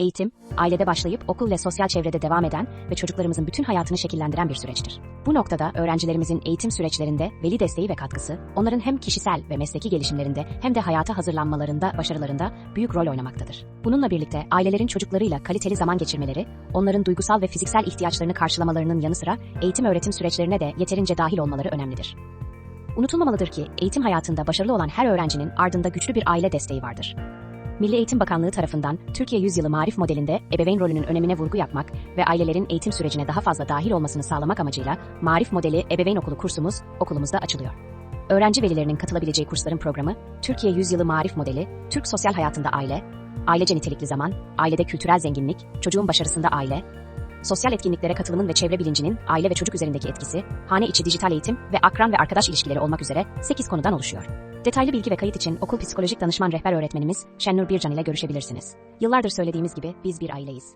Eğitim, ailede başlayıp okul ve sosyal çevrede devam eden ve çocuklarımızın bütün hayatını şekillendiren bir süreçtir. Bu noktada öğrencilerimizin eğitim süreçlerinde veli desteği ve katkısı, onların hem kişisel ve mesleki gelişimlerinde hem de hayata hazırlanmalarında, başarılarında büyük rol oynamaktadır. Bununla birlikte ailelerin çocuklarıyla kaliteli zaman geçirmeleri, onların duygusal ve fiziksel ihtiyaçlarını karşılamalarının yanı sıra eğitim öğretim süreçlerine de yeterince dahil olmaları önemlidir. Unutulmamalıdır ki eğitim hayatında başarılı olan her öğrencinin ardında güçlü bir aile desteği vardır. Milli Eğitim Bakanlığı tarafından Türkiye Yüzyılı Marif modelinde ebeveyn rolünün önemine vurgu yapmak ve ailelerin eğitim sürecine daha fazla dahil olmasını sağlamak amacıyla Marif modeli ebeveyn okulu kursumuz okulumuzda açılıyor. Öğrenci velilerinin katılabileceği kursların programı Türkiye Yüzyılı Marif modeli, Türk sosyal hayatında aile, ailece nitelikli zaman, ailede kültürel zenginlik, çocuğun başarısında aile, sosyal etkinliklere katılımın ve çevre bilincinin aile ve çocuk üzerindeki etkisi, hane içi dijital eğitim ve akran ve arkadaş ilişkileri olmak üzere 8 konudan oluşuyor. Detaylı bilgi ve kayıt için okul psikolojik danışman rehber öğretmenimiz Şennur Bircan ile görüşebilirsiniz. Yıllardır söylediğimiz gibi biz bir aileyiz.